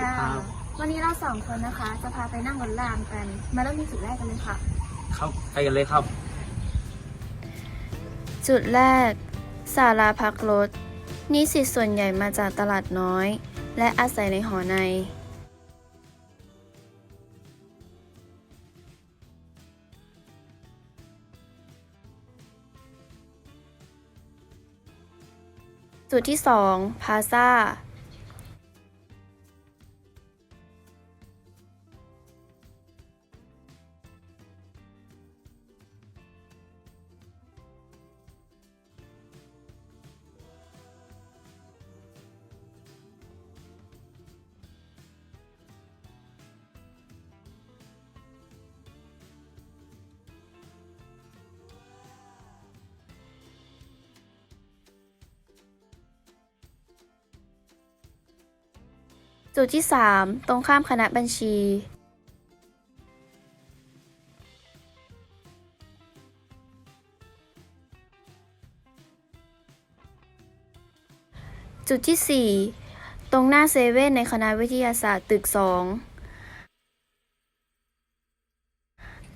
ค่ะครับวันนี้เราสองคนนะคะ จะพาไปนั่งรถรางกัน มาเริ่มที่จุดแรกกันเลยค่ะ ครับไปกันเลยครับ จุดแรกศาลาพักรถ นิสิตส่วนใหญ่มาจากตลาดน้อย และอาศัยในหอใน จุดที่ 2 พาซา จุดที่ 3 ตรงข้ามคณะบัญชี จุดที่ 4 ตรงหน้าเซเว่นในคณะวิทยาศาสตร์ตึก 2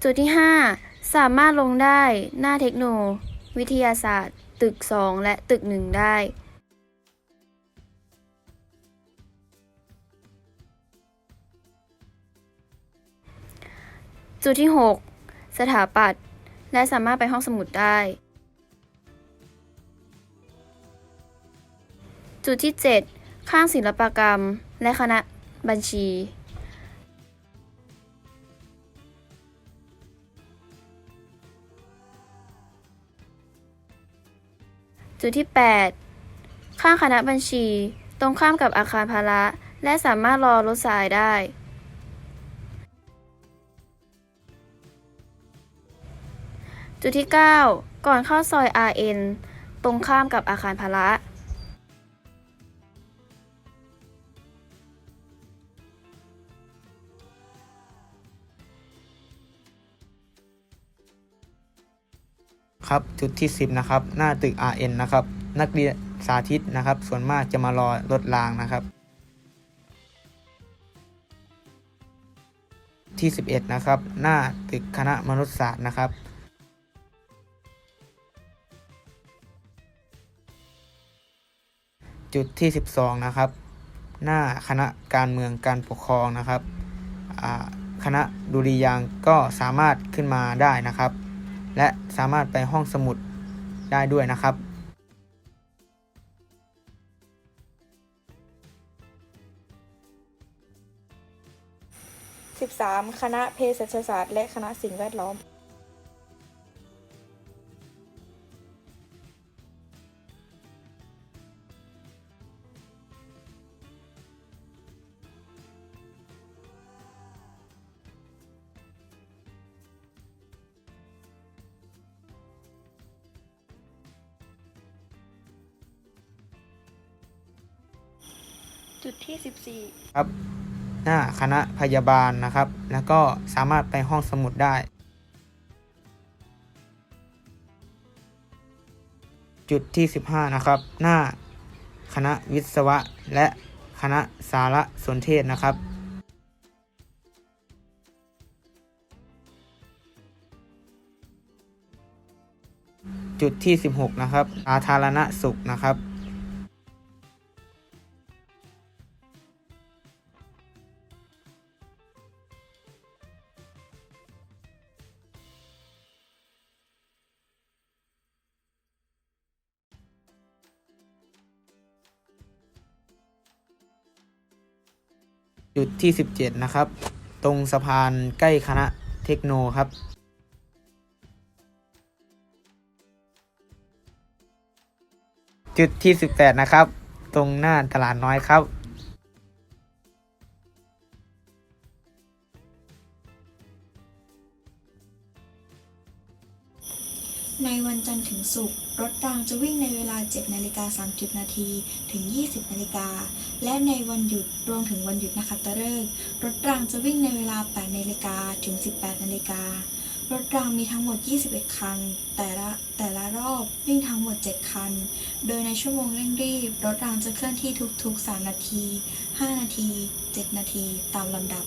จุดที่ 5 สามารถลงได้หน้าเทคโน วิทยาศาสตร์ ตึก 2 และตึก 1 ได้ จุดที่ 6 สถาปัตย์และสามารถไปห้องสมุดได้ จุดที่ 7 ข้างศิลปกรรม และคณะบัญชี จุดที่ 8 ข้างคณะบัญชี ตรงข้ามกับอาคารพาระและสามารถรอรถสายได้ จุดที่ 9 ก่อนเข้าซอย RN ตรงข้ามกับอาคารพละ ครับจุดที่ 10 นะครับ หน้าตึก RN นะครับ นักเรียนสาธิตนะครับ ส่วนมากจะมารอรถรางนะครับ ที่ 11 นะครับ หน้าตึกคณะมนุษยศาสตร์นะครับ จุดที่ 12 นะครับ หน้าคณะการเมืองการปกครองนะครับคณะดุริยางก็สามารถขึ้นมาได้นะครับ และสามารถไปห้องสมุดได้ด้วยนะครับ13 คณะเภสัชศาสตร์ และคณะสิ่งแวดล้อม จุดที่ 14 ครับ หน้าคณะพยาบาลนะครับ แล้วก็สามารถไปห้องสมุดได้ จุดที่ 15 นะครับ หน้าคณะวิศวะและคณะสารสนเทศนะครับ จุดที่ 16 นะครับสาธารณสุขนะครับ จุดที่ 17 นะครับ ตรงสะพานใกล้คณะเทคโนครับ จุดที่ 18 นะครับ ตรงหน้าตลาดน้อยครับ ในวันจันทร์ถึงศุกร์รถรางจะวิ่งในเวลา 7 นาฬิกา 30 นาทีถึง 20 นาฬิกา และในวันหยุดรวมถึงวันหยุดนักขัตฤกษ์รถรางจะวิ่งในเวลา 8 นาฬิกาถึง 18 นาฬิการถรางมีทั้งหมด 21 คัน แต่ละแต่ละรอบวิ่งทั้งหมด 7 คัน โดยในชั่วโมงเร่งรีบ รถรางจะเคลื่อนที่ทุกๆ 3 นาที 5 นาที 7 นาที ตามลำดับ